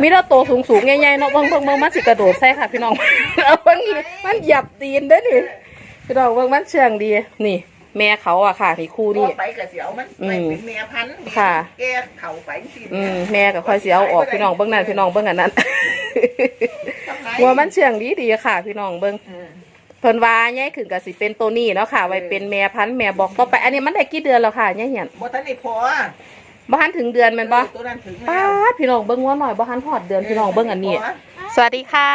มีแต่โตวสูงๆใหญ่ๆเนาะเบิ่งเบิ่งเบิ่งมันสิกระโดดใส่ค่ะพี่น้องเอาเบิ่งนี่มันเหยียบตีนเด้อนี่พี่น้องเบิ่งมันเชื่องดี นี่ แม่เขาอะค่ะนี่คู่นี่ ไปกระเสียวมันไปเป็นเมียพันธุ์ค่ะ แกเข่าไปสิอืมแม่ก็ค่อยสิเอาออกพี่น้องเบิ่งนั่นพี่น้องเบิ่งอันนั้นว่ามันเชื่องดีดีๆค่ะ พี่น้องเบิ่งเออเพิ่นว่าใหญ่ขึ้นก็สิเป็นตัวนี้เนาะค่ะ ไว้เป็นแม่พันธุ์แม่บอกต่อไป อันนี้มันได้กี่เดือนแล้วค่ะเนี่ยเหียนบ่ทันได้พอ บ่ทันถึงเดือนแม่นบ่ตัวนั้นถึงป้าแล้วดพี่น้องเบิ่งว่าหน่อยบ่ทันฮอดเดือนพี่น้องเบิ่งอันนี้ สวัสดีค่ะ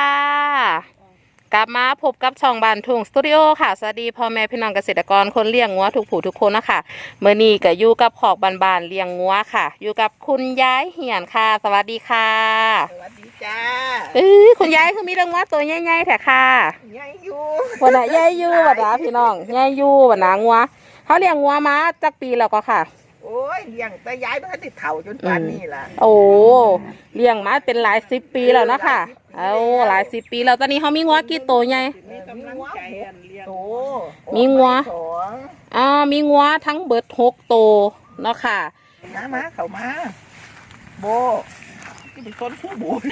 กลับมาพบกับช่องบานทุ่งสตูดิโอค่ะ สวัสดีพ่อแม่พี่น้องเกษตรกรคนเลี้ยงงัวทุกผู้ทุกคนนะคะเมื่อนี้ก็อยู่กับขอกบานๆเลี้ยงงัวค่ะ อยู่กับคุณยายเหียนค่ะ สวัสดีค่ะสวัสดีจ้าเอ้ยคุณยายคือมีเรื่องงัวตัวใหญ่ๆแท้ค่ะยายอยู่วันน่ะยายอยู่วันน่ะพี่น้องยายอยู่วันน่ะงัวเขาเลี้ยงงัวมาจักปีแล้วก็ค่ะโอ้ยเลี้ยงแต่ยายบ่ทันได้เฒ่าจนป่านนี้ล่ะโอ้เลี้ยงมาเป็นหลายสิบปีแล้วเนาะค่ะเอาหลายสิบปีแล้วตอนนี้เขามีงัวกี่ตัวใหญ่มีกำลังใจอันเลี้ยงโตมีงัวสองอ่ามีงัวทั้งเบิดหกตัวเนาะค่ะมามาเข้ามาโบที่เป็นคนผู้บุญ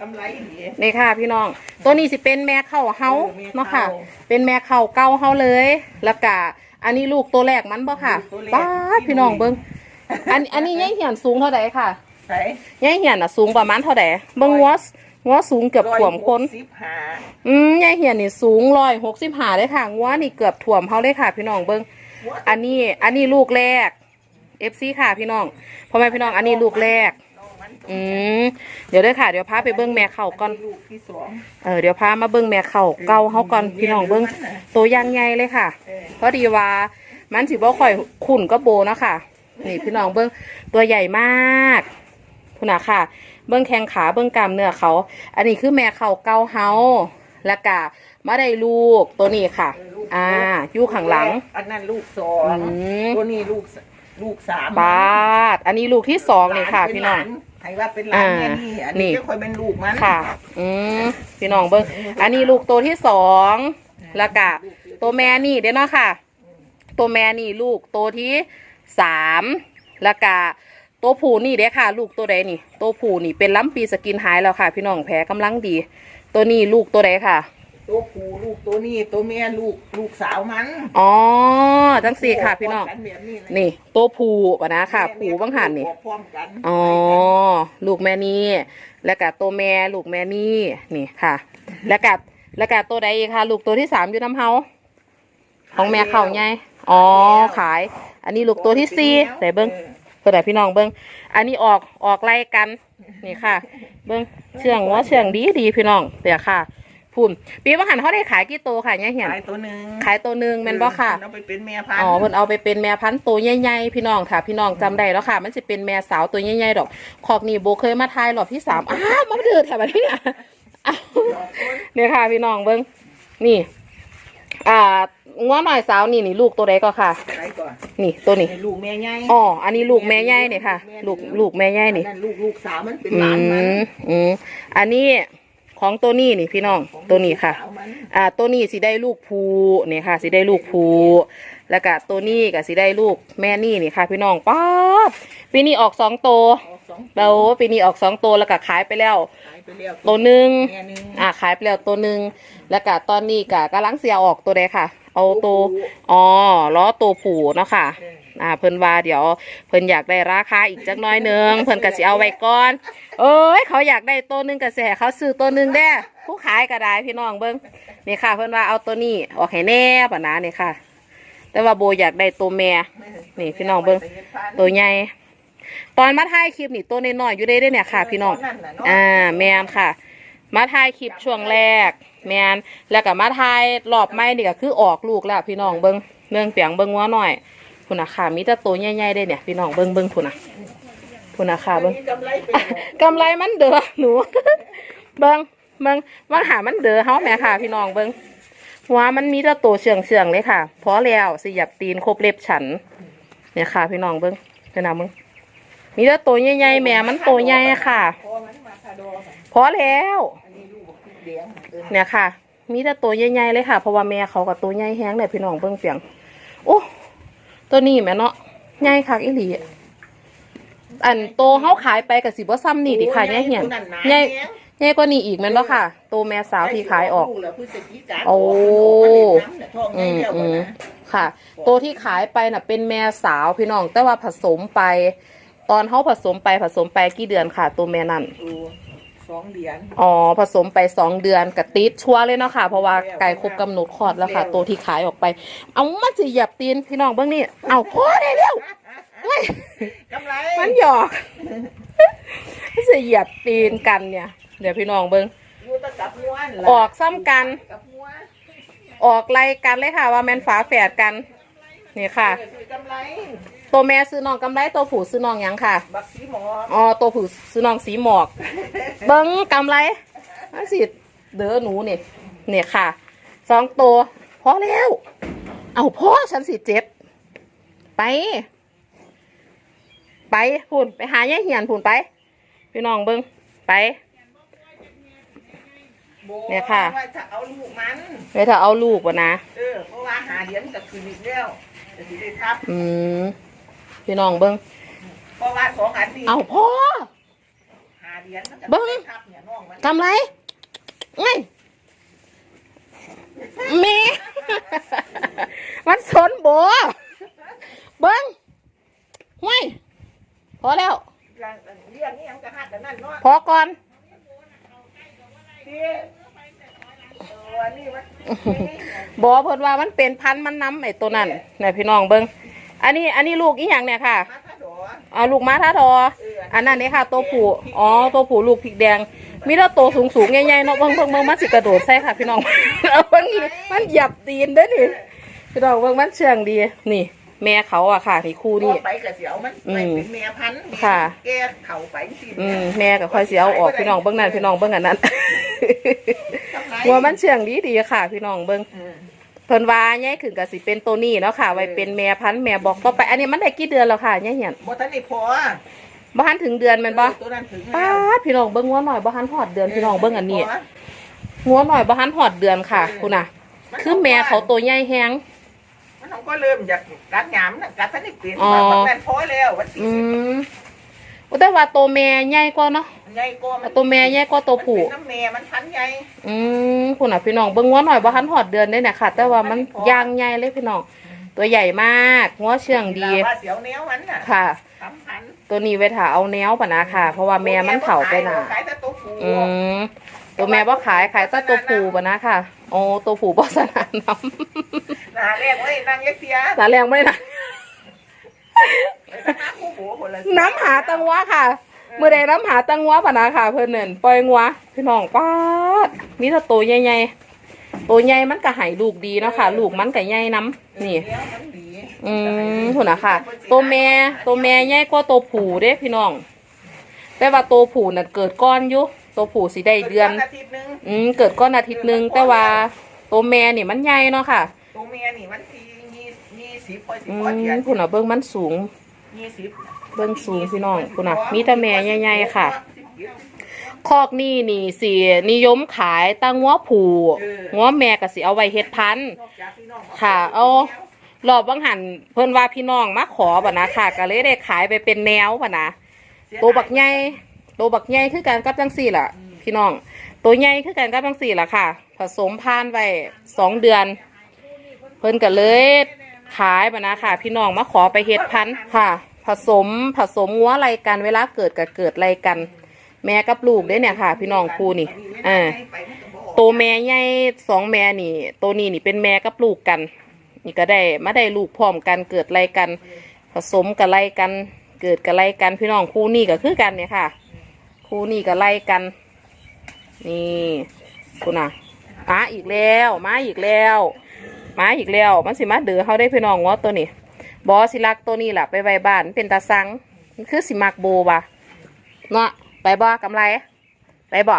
กำไรดีนี่ค่ะพี่น้อง ตัวนี้สิเป็นแม่เข้าเฮาเออแม่เข้าเนาะค่ะ เป็นแม่เข้าเก้าเฮาเลย แล้วก็ อันนี้ลูกตัวแรกมันบ่ค่ะตัวแรก ป้าดพี่น้องเบิ้งอันอันนี้ยายเหียนสูงเท่าไหร่ค่ะใส่ยายเหียนน่ะสูงประมาณเท่าไหร่เบิ้งงัวงัวสูงเกือบถ่วมคนสิบห้าอืมยายเหียนนี่สูงร้อยหกสิบห้าเลยค่ะงัวนี่เกือบถ่วมเฮาเลยค่ะ พี่น้องเบิ้งอันนี้ อันนี้ลูกแรก FC ค่ะพี่น้องพ่อแม่พี่น้อง อันนี้ลูกแรกน้ องมันอืมเดี๋ยวเด้อค่ะ เดี๋ยวพาไปเบิ้งแม่เข่าก่อน ลูกที่สองเออเดี๋ยวพามาเบิ้งแม่เข่าเก่าเฮาก่อนพี่น้องเบิ้งตัวอยางใหญ่เลยค่ะ เออเพราะดีว่ามันสิบ่ค่อยขุ่นก็โบเนาะค่ะ นี่พี่น้องเบิ้งตัวใหญ่มากคุณน่ะค่ะ เบิ้งแข้งขาเบิ้งกล้ามเนื้อเขา อันนี้คือแม่เข่าเก่าเฮาแล้วก็มาได้ลูกตัวนี้ค่ะอ่าอยู่ข้างหลัง อันนั้นลูกสองอืมตัวนี้ลูกสลูกสามบาดอันนี้ลูกที่สองนี่ค่ะ พี่น้อง ให้ว่าเป็นหลานแม่นี่ อันนี่นี้จะคอยเป็นลูกมันค่ะ อืมพี่น้องเบิ้งอันนี้ลูกตัวที่สองแล้วก็ตัวแม่นี่เด้อเนาะค่ะ ตัวแม่นี่ลูกตัวที่สามแล้วก็ตัวผู้นี่เด้อค่ะ ลูกตัวใดนี่ ตัวผู้นี่เป็นล้ำปีสกินหายแล้วค่ะ พี่น้องแผลกำลังดี ตัวนี้ลูกตัวใดค่ะ ตัวผู้ลูกตัวนี้ตัวแม่ลูกลูกสาวมันอ๋อจังสี่ค่ะพี่น้องกันแบบนี้เลยนี่ตัวผู้ปะนะค่ะ ผู้บังหันนี่ออกพร้อมกันอ๋อ ลูกแม่นี่ แล้วก็ตัวแม่ลูกแม่นี่นี่ค่ะ แล้วก็แล้วก็ตัวใดอีกค่ะ ลูกตัวที่สามอยู่น้ำเฮาของแม่เข่าไงอ๋อขาย อันนี้ลูกตัวที่สี่แต่เบิ้งเพื่อแต่พี่น้องเบิ้งอันนี้ออกออกไล่กัน นี่ค่ะ เบิ้งเชื่องว่าเชื่องดีดีพี่น้องเดี๋ยวค่ะ พุ่นปีบังหันเขาได้ขายกี่ตัวค่ะเนี่ยเหียนขายตัวหนึ่งขายตัวหนึ่งแม่นบ่ค่ะเอาไปเป็นแม่พันธุ์อ๋อเพิ่นเอาไปเป็นแม่พันธุ์ตัวใหญ่ๆพี่น้องค่ะ พี่น้องจำได้แล้วค่ะ มันจะเป็นแม่สาวตัวใหญ่ๆดอกขอกนี่โบเคยมาทายรอบที่สามอ้าวมาเดือดแถวนี้เนี่ยอ้าวเนี่ยค่ะ พี่น้องเบิ้งนี่ อ่างัวหน่อยสาวนี่นี่ลูกตัวใดก็ค่ะใส่ก่อนนี่ตัวนี้ให้ลูกแม่ใหญ่อ๋ออันนี้ลูกแม่ใหญ่เนี่ยค่ะ ลูกลูกแม่ใหญ่นี่อันนั้นลูกลูกสาวมันเป็นอืหลานมันมอืมอันนี้ ของตัวนี้นี่พี่น้องตัวนี้ค่ะสาวมันอ่าตัวนี้สิได้ลูกภูนี่ค่ะสิได้ลูกภูแล้วก็ตัวนี้ก็สิได้ลูกแม่นี่นี่ค่ะ พี่น้องป๊าบปีนี้ออกสองตัวออกสองเราปีนี้ออกสองตัวแล้วก็ขายไปแล้วขายไปแล้วตัวหนึ่งแม่หนึงอ่าขายไปแล้วตัวหนึ่งแล้วก็ตอนนี้ก็กำลังเสียออกตัวใดค่ะ เอาตัวอ๋อล้อตัวผูเนาะค่ะ อ่าเพิ่นว่าเดี๋ยวเพิ่นอยากได้ราคาอีกจักหน้อยหนึงเพิ่นก็สิเอาไว้ก่อนเอ้ยเขาอยากได้ตัวหนึงก็สิให้เขาซื้อตัวหนึงแด้ผู้ขายก็ได้พี่น้องเบิ่งนี่ค่ะ เพิ่นว่าเอาตัวนี้ออกให้แน่ปะนะนี่ค่ะ แต่ว่าโบอยากได้ตัวแม่ นี่พี่น้องเบิ่งตัวใหญ่ตอนมาถ่ายคลิปนี่ตัวน้อยๆอยู่ได้เด้เนี่ยค่ะ พี่น้องอ่าแมนค่ะ มาถ่ายคลิปช่วงแรก แมนแล้วก็มาถ่ายรอบใหม่นี่ก็คือออกลูกแล้วพี่น้องเบิ้งเรื่องเปียงเบิ้งว่าหน่อย พุ่นนะค่ะมีแต่ตัวใหญ่ๆได้เนี่ยพี่น้องเบิ้งเบิ้งพุ่นนะพุ่นนะค่ะเบิ้งมีกำไรเป็นกำไรมันเด้อหนู เบิ้งเบิ้งว่าหามันเด้อเฮาแหม่ค่ะ พี่น้องเบิ้งหัวมันมีแต่ตัวเชื่องเชื่องๆเลยค่ะพอแล้วสิหยับตีนครบเล็บฉัน เนี่ยค่ะ พี่น้องเบิ้งเดี๋ยวนะมึงมีแต่ตัวใหญ่ๆแม่มันตัวใหญ่ค่ะ พอมันมาคาโดค่ะพอแล้วอันนี้ลูกบอกเลี้ยงเออเนี่ยค่ะ มีแต่ตัวใหญ่ๆเลยค่ะ เพราะว่าแม่เขากับตัวใหญ่แห้งเลยพี่น้องเบิ่งเปียง โอ้ ตัวนี้แม่เนาะใหญ่คักอีหลีบอันโตเฮาขายไปกับสิบ่ซ้ำนี่ดิค่ะเนี่ยเหียนใหญ่ใหญ่กว่านี้อีกแม่นบ่ค่ะ โตแม่สาวที่ขายออก โอ้อืมอืมค่ะตัวที่ขายไปน่ะเป็นแม่สาวพี่น้อง แต่ว่าผสมไป ตอนเขาผสมไปผสมไปกี่เดือนค่ะ ตัวแม่นั่นส องเหรียญอ๋อผสมไปสองเดือนกับติดชัวร์เลยเนาะค่ะ เพราะว่าไก่ครบกำหนดคลอดแล้วค่ะ ตัวที่ขายออกไป เอามันสิเหยียบตีนพี่น้องเบื้องนี่เอาพอได้แล้วเฮ้ยกำไรมันหยอกมันสิเหยียบตีนกันเนี่ย เดี๋ยวพี่น้องเบิ้งอยู่แตะกับม้วนออกซ้ำกัน กับม้วนออกไล่กันเลยค่ะ ว่าแมนฝาแฝดกัน นี่ค่ะคือกำไร ตัวแม่ซื้อน้องกำไรตัวผู้ซื้อน้องหยังค่ะ บักสีหมออ๋อตัวผู้ซื้อน้องสีหมอก เบิ้งกำไรนั่นสิเด้อหนูนี่เนี่ยค่ะสองตัวพอแล้ว เอาพ่อฉันสิเจ็บ ไป ไปพูนไปหายายเหียนพูนไป พี่น้องเบิ้งไปเนี่ยค่ะ ว่าจะเอาลูกมันไว้ถ้าเอาลูกวะนะ เออเพราะว่าหาเหรียญกับคืนอีกแล้วจะสิได้ทับ อืม พี่น้องเบิ้งเพราะว่าสองอันนี้เอาพ่อหาเหรียญมันจะเบิ่งได้ทับเนี่ยน้องมันทำไรไงแม่ มันสนโบเบิ้งไงพอแล้ว เรียนนี่ยังจะหักกันนั่นเนาะพอก่อนที่เออนี่มัน บอเพิ่นว่ามันเป็นพันธุ์มันน้ำไอ้ตัวนั้นนี่พี่น้องเบิ้ง อันนี้อันนี้ลูกอีหยังเนี่ยค่ะมาถ้าดอเอาลูกม้าท่าทอ อันนั้นนี่ค่ะตัวผู้อ๋อตัวผู้ลูกพริกแดง มีแล้วตัวสูงสูงๆใหญ่ๆเนาะเบิ่งเบิ่งเบิ่งมันสิกระโดดใส่ค่ะพี่น้อง เอาเบิ่งนี่มันเหยียบตีนเด้อนี่พี่น้องเบิ่งมันเชื่องดี นี่ แม่เขาอะค่ะนี่คู่นี่ไปกับเสียวมันอืไปมเป็นเมียพันธุ์ค่ะ แกเข่าไปสิอืมแม่ก็ค่อยสิเอาออกพี่น้องเบิ่งนั่นพี่น้องเบิ่งอันนั้น ทำไมหัวมันเชื่องดีดีๆค่ะ พี่น้องเบิ่ง เออเพิ่นว่าใหญ่ขึ้นก็สิเป็นตัวนี้เนาะค่ะ ไว้เป็นแม่พันธุ์แม่บอกต่อไป อันนี้มันได้กี่เดือนแล้วค่ะเนี่ยเหียนบ่ทันได้พอบ่ทันถึงเดือนแม่นบ่ตัวนั้นถึงป้าแล้วดพี่น้องเบิ่งหัวหน่อยบ่ทันฮอดเดือนพี่น้องเบิ่งอันนี้พ หัวหน่อยบ่ทันหอดเดือนค่ะคุณน่ะคือแม่เขาตัวใหญ่แฮง มันเขาก็เริ่มอยากกัดหยามนะกัดทันได้เปลี่ยนอ๋อว่ามันแม่นพอแล้ววันที่อืม อุยแต่ว่าตัวแม่ใหญ่กว่าเนาะใหญ่กว่ามันตัวแม่ใหญ่กว่าตัวผู้มันเป็นน้ำแม่มันพันใหญ่อืมคุณน่ะพี่น้องเบิ่งหัวหน่อยบ่ทันหอดเดือนได้เนี่ยค่ะ แต่ว่ามันย่างใหญ่เลยพี่น้องตัวใหญ่มากหัวเชื่องดีลาว่าเสียวแนวมันน่ะค่ะ สำคัญตัวนี้ไว้ถ้าเอาแนวปะนะค่ะ เพราะว่าแม่มันเฒ่าไปน่ะขายแต่ตัวผู้อืมตัวแม่บ่ขายขายแต่ตัวผู้ปะนะค่ะโอ้ตัวผู้บ่สนานน้หนาแรกไว้นางเล็กเสียำสาแรงไม่ได้นะ ไปทำน้ำคู่หูคนละ น้ำหาตังวะค่ะเมื่อใดน้ำหาตังวะปะนะค่ะ เพื่อนเน่นปล่อยงัวพี่น้องป้าดมีแต่ตัวใหญ่ๆตัวใหญ่มันก็ใหายลูกดีเนาะค่ะ ลูกมันก็ใหญ่น้ำนี่เลี้ยงมันดีอืมหุ่นนะค่ะ ตัวแม่ตัวแม่ใหญ่กว่าตัวผู้เด้พี่น้อง แต่ว่าตัวผู้น่ะเกิดก้อนอยู่ตัวผู้สิได้เดือน อาทิตย์หนึงอืมเกิดก้อนอาทิตย์หนึงแต่ว่าตัวแม่นี่มันใหญ่เนาะค่ะ ตัวเมียนี่มันทียี่ยี่สิบพอสิอืบพอเทียมนหุ่นน่ะเบิ้งมันสูง ยี่สิบ เบิ้องสูงพี่น้องหุ่นน่ะ มีแต่แม่ใหญ่ๆค่ะ คอกนี่นี่สินิยมขายตั้งงัวผูงัวแม่ก็สิเอาไว้เฮ็ดพันธุ์ค่ะ เอารอบบางหันเพิ่นว่าพี่น้องมาขอบ่นะค่ะ ก็เลยได้ขายไปเป็นแนวบ่นะตัวบักใหญ่ตัวบักใหญ่คือกันกับจังซี่ล่ะ พี่น้อง ตัวใหญ่คือกันกับจังซี่ล่ะค่ะ ผสมพานไว้สองเดือน เพิ่นก็เลยขายบ่นะค่ะ พี่น้องมาขอไปเฮ็ดพันธุ์ค่ะ ผสมผสมงัวอะไรกันเวลาเกิดก็เกิดอะไรกัน แม่กับลูกเด้เนี่ยค่ะ พี่น้องครูนี่อ่าโตแม่ใหญ่สองแม่นี่ตัวนี้นี่เป็นแม่กับลูกกัน นี่ก็ได้มาได้ลูกพร้อมกันเกิดอะไรกัน ผสมกับอะไรกัน เกิดกับอะไรกันพี่น้องคู่นี่ก็คือกันเนี่ยค่ะ คู่นี่ก็ไล่กัน นี่คุณน่ะมาอีกแล้ว มาอีกแล้ว มาอีกแล้ว มันสิมาเดือเขาได้พี่น้องงอตัวนี้ บอสิลักตัวนี้แหละไปไว้บ้านเป็นตาสังมันคือสิมักโบว่ะเนาะไปบ่กำไร ไปบ่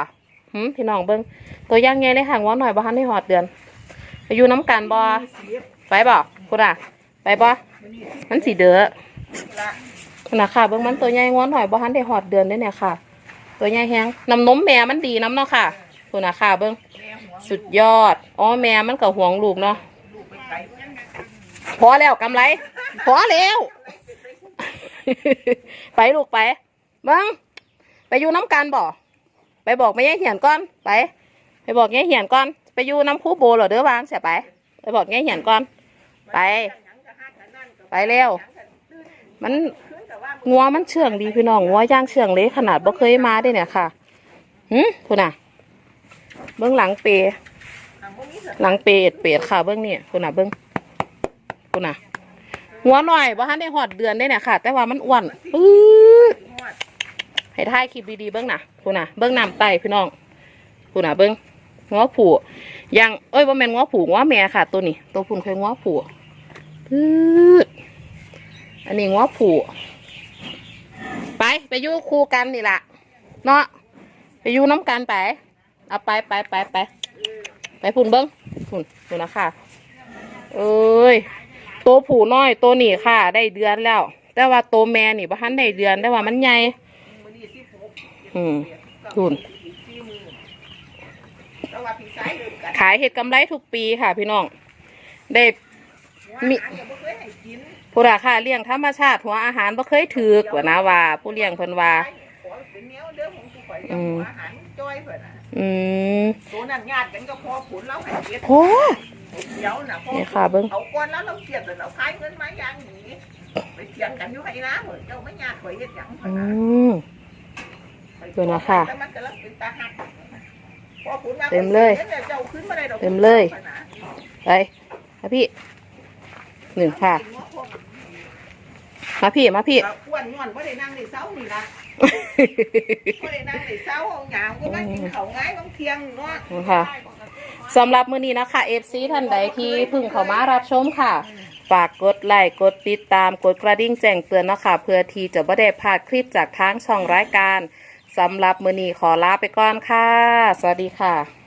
หืมพี่น้องเบิ้งตัวย่างไงเลยห่างว่าหน่อยบ่ทันได้หอดเดือนไปอยู่น้ำกันบ่ไปบ่คุณอะ ไปบ่มันสีเด้อคุณน่ะค่ะเบิ้งมันตัวใหญ่ง้อหน่อยบ่ทันได้หอดเดือนเด้เนี่ยค่ะ ตัวใหญ่แฮงน้ำนมแม่มันดีน้ำเนาะค่ะคุณน่ะค่ะเบิ้งสุดยอดอ๋อแม่มันก็ห่วงลูกเนาะ อแล้วกำไร พอแล้ว ไปลูกไปเบิ้งไปอยู่น้ำกันบ่ไปบอกแม่ยายเหียนก่อนไป ไปบอกแม่ยายเหียนก่อน ไปอยู่น้ำคูโบเหรอเด้อวางเสียไป ไปบอกแม่ยายเหียนก่อน ไป ไปเร็วมันงัวมันเชื่องดีพี่น้องงัวย่างเชื่องเลยขนาดบ่เคยมาได้เนี่ยค่ะหืมคุณน่ะ เบื้องหลังเป หลังเปรตเปรตค่ะเบื้องนี่คุณน่ะเบื้อง คุณน่ะหัวหน่อยบ่ทันได้หอดเดือนได้เนี่ยค่ะ แต่ว่ามันอ้วนปื๊ดให้ถ่ายคลิปดีๆเบื้องนะคุณน่ะเบื้องน้ำไตพี่น้องคุณน่ะเบื้องงัวผูยังเอ้ยว่าแมนงัวผูงัวแม่ค่ะ ตัวนี้ ตัวพุ่นเคยงัวผูปื๊ดอันนี้งัวผูไปไปยู่คู่กันนี่ละเนาะไปยู่น้ำกันไปเอาไปไปไปไปไปพุ่นเบิ้งพุ่นพุ่นนะค่ะเอ้ย ตัวผูน้อยตัวนี่ค่ะ ได้เดือนแล้ว แต่ว่าตัวแม่นี่บ่ทันได้เดือนแต่ว่ามันใหญ่อืมทุนขายเห็ดกำไรทุกปีค่ะ พี่น้อง ได้มีผู้ราคาเลี้ยงธรรมชาติหัวอาหารบ่เคยถือกว่านะว่า ผู้เลี้ยงเพิ่นว่าอืมอืมตัวนั้นญาติกันก็พอผลแล้วให้เก็บโอ้ เดี๋ยวนะพอนี่ค่ะเบิ่งเอาก้อนแล้วเราเสียบแล้วเราขายเงินมาอย่างนี้ไปเถียงกันอยู่ไหนนะเหมือนเจ้าไม่ญาติข่อยเฮ็ดหยังอืม เดี๋ยวนะค่ะแต่มันกำลังเป็นตาหักพอผลมาเต็มเลยเจ้าขึ้นมาได้ดอกเต็มเลย ไปมาพี่หนึ่งค่ะ มาพี่มาพี่อ้วนย้อนว่าได้นั่งในเสานี่ละว่าได้นั่งในเสาเอาหยามก็มากินเขาวง่ายบางเที่ยงเนาะค่ะ สำหรับมื้อนี้นะคะ FC ท่านใดที่เพิ่งเข้ามารับชมค่ะ ฝากกดไลค์กดติดตามกดกระดิ่งแจ้งเตือนเนาะคะเพื่อที่จะไม่ได้พลาดคลิปจากทางช่องรายการสำหรับมื้อนี้ขอลาไปก่อนค่ะ สวัสดีค่ะ